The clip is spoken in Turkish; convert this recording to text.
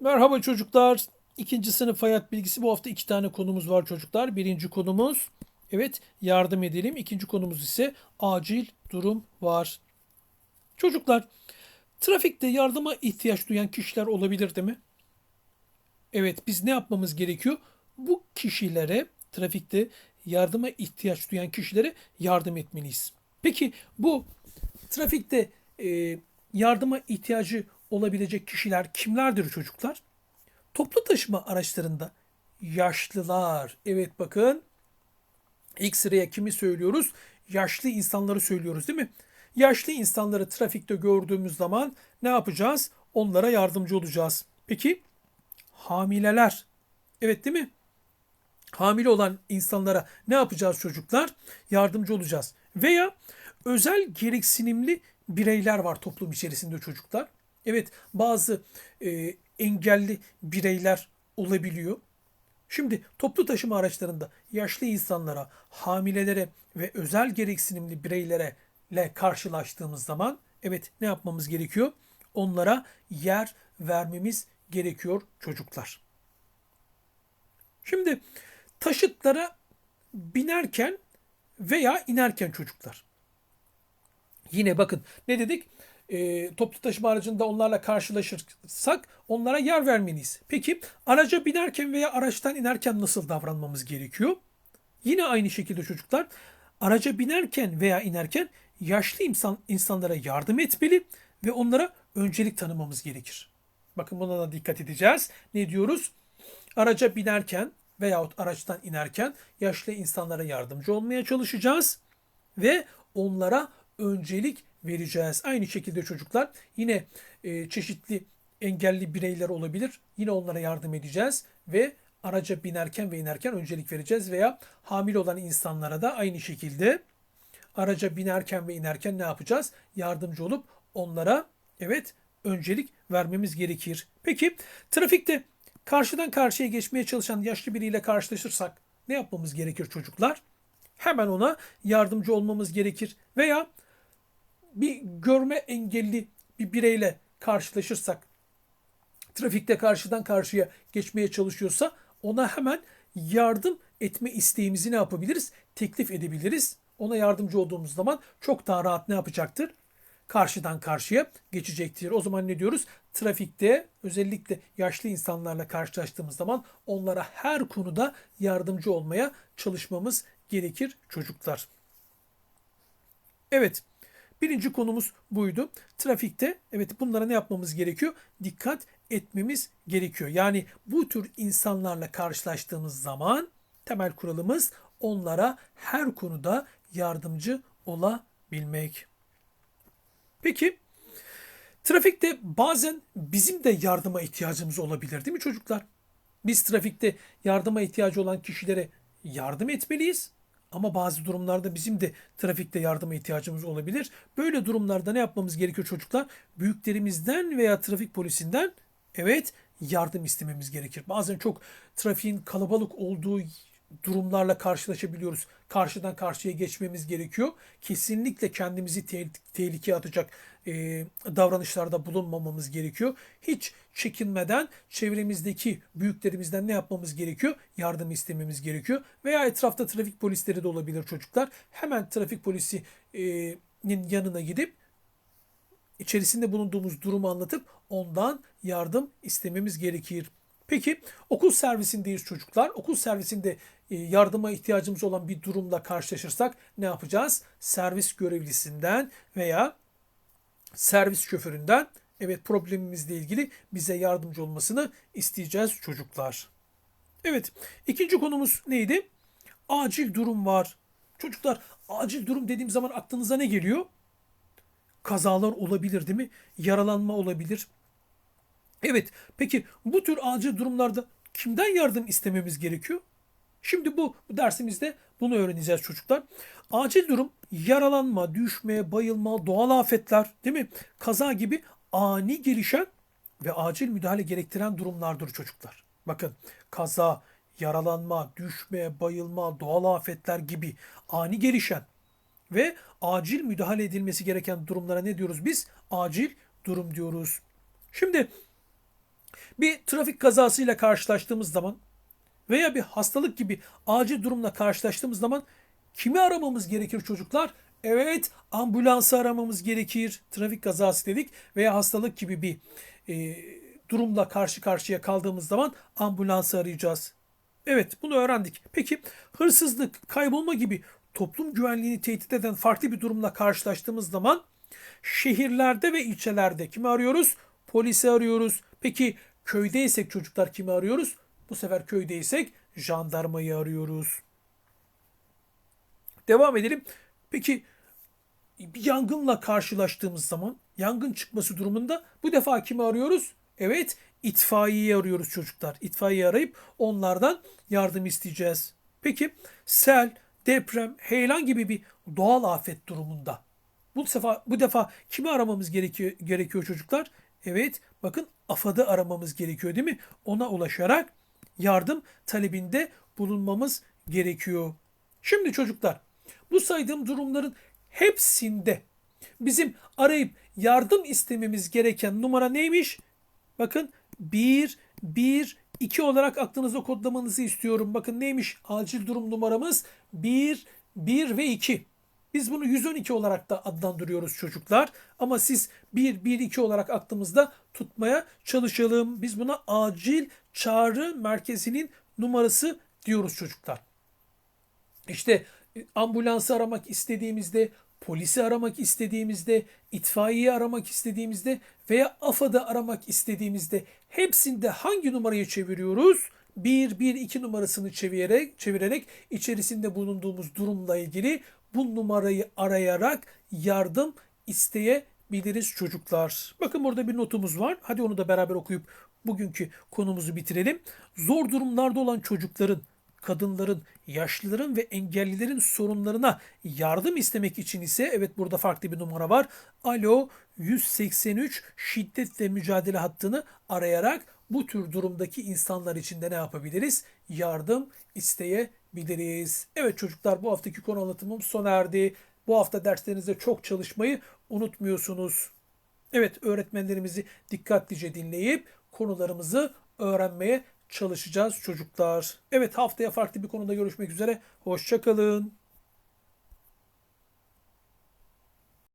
Merhaba çocuklar. İkinci sınıf hayat bilgisi. Bu hafta iki tane konumuz var çocuklar. Birinci konumuz evet yardım edelim. İkinci konumuz ise acil durum var. Çocuklar trafikte yardıma ihtiyaç duyan kişiler olabilir değil mi? Evet biz ne yapmamız gerekiyor? Bu kişilere trafikte yardıma ihtiyaç duyan kişilere yardım etmeliyiz. Peki bu trafikte e, yardıma ihtiyacı olabilecek kişiler kimlerdir çocuklar? Toplu taşıma araçlarında yaşlılar. Evet bakın ilk sıraya kimi söylüyoruz? Yaşlı insanları söylüyoruz değil mi? Yaşlı insanları trafikte gördüğümüz zaman ne yapacağız? Onlara yardımcı olacağız. Peki hamileler. Evet değil mi? Hamile olan insanlara ne yapacağız çocuklar? Yardımcı olacağız. Veya özel gereksinimli bireyler var toplum içerisinde çocuklar. Evet bazı e, engelli bireyler olabiliyor. Şimdi toplu taşıma araçlarında yaşlı insanlara, hamilelere ve özel gereksinimli bireylere ile karşılaştığımız zaman evet ne yapmamız gerekiyor? Onlara yer vermemiz gerekiyor çocuklar. Şimdi taşıtlara binerken veya inerken çocuklar. Yine bakın ne dedik? E, toplu taşıma aracında onlarla karşılaşırsak onlara yer vermeliyiz. Peki araca binerken veya araçtan inerken nasıl davranmamız gerekiyor? Yine aynı şekilde çocuklar araca binerken veya inerken yaşlı insan, insanlara yardım etmeli ve onlara öncelik tanımamız gerekir. Bakın buna da dikkat edeceğiz. Ne diyoruz? Araca binerken veyahut araçtan inerken yaşlı insanlara yardımcı olmaya çalışacağız ve onlara öncelik vereceğiz. Aynı şekilde çocuklar yine e, çeşitli engelli bireyler olabilir. Yine onlara yardım edeceğiz ve araca binerken ve inerken öncelik vereceğiz veya hamile olan insanlara da aynı şekilde araca binerken ve inerken ne yapacağız? Yardımcı olup onlara evet öncelik vermemiz gerekir. Peki trafikte karşıdan karşıya geçmeye çalışan yaşlı biriyle karşılaşırsak ne yapmamız gerekir çocuklar? Hemen ona yardımcı olmamız gerekir veya bir görme engelli bir bireyle karşılaşırsak, trafikte karşıdan karşıya geçmeye çalışıyorsa ona hemen yardım etme isteğimizi ne yapabiliriz? Teklif edebiliriz. Ona yardımcı olduğumuz zaman çok daha rahat ne yapacaktır? Karşıdan karşıya geçecektir. O zaman ne diyoruz? Trafikte özellikle yaşlı insanlarla karşılaştığımız zaman onlara her konuda yardımcı olmaya çalışmamız gerekir çocuklar. Evet. Birinci konumuz buydu. Trafikte evet bunlara ne yapmamız gerekiyor? Dikkat etmemiz gerekiyor. Yani bu tür insanlarla karşılaştığımız zaman temel kuralımız onlara her konuda yardımcı olabilmek. Peki trafikte bazen bizim de yardıma ihtiyacımız olabilir değil mi çocuklar? Biz trafikte yardıma ihtiyacı olan kişilere yardım etmeliyiz. Ama bazı durumlarda bizim de trafikte yardıma ihtiyacımız olabilir. Böyle durumlarda ne yapmamız gerekiyor çocuklar? Büyüklerimizden veya trafik polisinden evet yardım istememiz gerekir. Bazen çok trafiğin kalabalık olduğu durumlarla karşılaşabiliyoruz. Karşıdan karşıya geçmemiz gerekiyor. Kesinlikle kendimizi te- tehlikeye atacak e, davranışlarda bulunmamamız gerekiyor. Hiç çekinmeden çevremizdeki büyüklerimizden ne yapmamız gerekiyor? Yardım istememiz gerekiyor. Veya etrafta trafik polisleri de olabilir çocuklar. Hemen trafik polisinin yanına gidip içerisinde bulunduğumuz durumu anlatıp ondan yardım istememiz gerekir. Peki okul servisindeyiz çocuklar. Okul servisinde e, yardıma ihtiyacımız olan bir durumla karşılaşırsak ne yapacağız? Servis görevlisinden veya servis şoföründen evet problemimizle ilgili bize yardımcı olmasını isteyeceğiz çocuklar. Evet ikinci konumuz neydi? Acil durum var. Çocuklar acil durum dediğim zaman aklınıza ne geliyor? Kazalar olabilir değil mi? Yaralanma olabilir. Evet peki bu tür acil durumlarda kimden yardım istememiz gerekiyor? Şimdi bu, dersimizde bunu öğreneceğiz çocuklar. Acil durum yaralanma, düşme, bayılma, doğal afetler değil mi? Kaza gibi ani gelişen ve acil müdahale gerektiren durumlardır çocuklar. Bakın kaza, yaralanma, düşme, bayılma, doğal afetler gibi ani gelişen ve acil müdahale edilmesi gereken durumlara ne diyoruz biz? Acil durum diyoruz. Şimdi bir trafik kazasıyla karşılaştığımız zaman veya bir hastalık gibi acil durumla karşılaştığımız zaman kimi aramamız gerekir çocuklar? Evet, ambulansı aramamız gerekir. Trafik kazası dedik veya hastalık gibi bir e, durumla karşı karşıya kaldığımız zaman ambulansı arayacağız. Evet, bunu öğrendik. Peki hırsızlık, kaybolma gibi toplum güvenliğini tehdit eden farklı bir durumla karşılaştığımız zaman şehirlerde ve ilçelerde kimi arıyoruz? Polisi arıyoruz. Peki köydeysek çocuklar kimi arıyoruz? Bu sefer köydeysek jandarmayı arıyoruz. Devam edelim. Peki bir yangınla karşılaştığımız zaman yangın çıkması durumunda bu defa kimi arıyoruz? Evet itfaiyeyi arıyoruz çocuklar. İtfaiye arayıp onlardan yardım isteyeceğiz. Peki sel, deprem, heyelan gibi bir doğal afet durumunda bu defa bu defa kimi aramamız gerekiyor gerekiyor çocuklar? Evet, bakın AFAD'ı aramamız gerekiyor değil mi? Ona ulaşarak yardım talebinde bulunmamız gerekiyor. Şimdi çocuklar, bu saydığım durumların hepsinde bizim arayıp yardım istememiz gereken numara neymiş? Bakın 1 1 2 olarak aklınıza kodlamanızı istiyorum. Bakın neymiş? Acil durum numaramız 1 1 ve 2. Biz bunu 112 olarak da adlandırıyoruz çocuklar. Ama siz 1, 1, 2 olarak aklımızda tutmaya çalışalım. Biz buna acil çağrı merkezinin numarası diyoruz çocuklar. İşte e, ambulansı aramak istediğimizde, polisi aramak istediğimizde, itfaiyeyi aramak istediğimizde veya AFAD'ı aramak istediğimizde hepsinde hangi numarayı çeviriyoruz? 1, 1, 2 numarasını çevirerek, çevirerek içerisinde bulunduğumuz durumla ilgili bu numarayı arayarak yardım isteyebiliriz çocuklar. Bakın burada bir notumuz var. Hadi onu da beraber okuyup bugünkü konumuzu bitirelim. Zor durumlarda olan çocukların, kadınların, yaşlıların ve engellilerin sorunlarına yardım istemek için ise evet burada farklı bir numara var. Alo 183 şiddet ve mücadele hattını arayarak bu tür durumdaki insanlar için de ne yapabiliriz? Yardım isteyebiliriz. Evet çocuklar bu haftaki konu anlatımım sona erdi. Bu hafta derslerinizde çok çalışmayı unutmuyorsunuz. Evet öğretmenlerimizi dikkatlice dinleyip konularımızı öğrenmeye çalışacağız çocuklar. Evet haftaya farklı bir konuda görüşmek üzere. Hoşçakalın.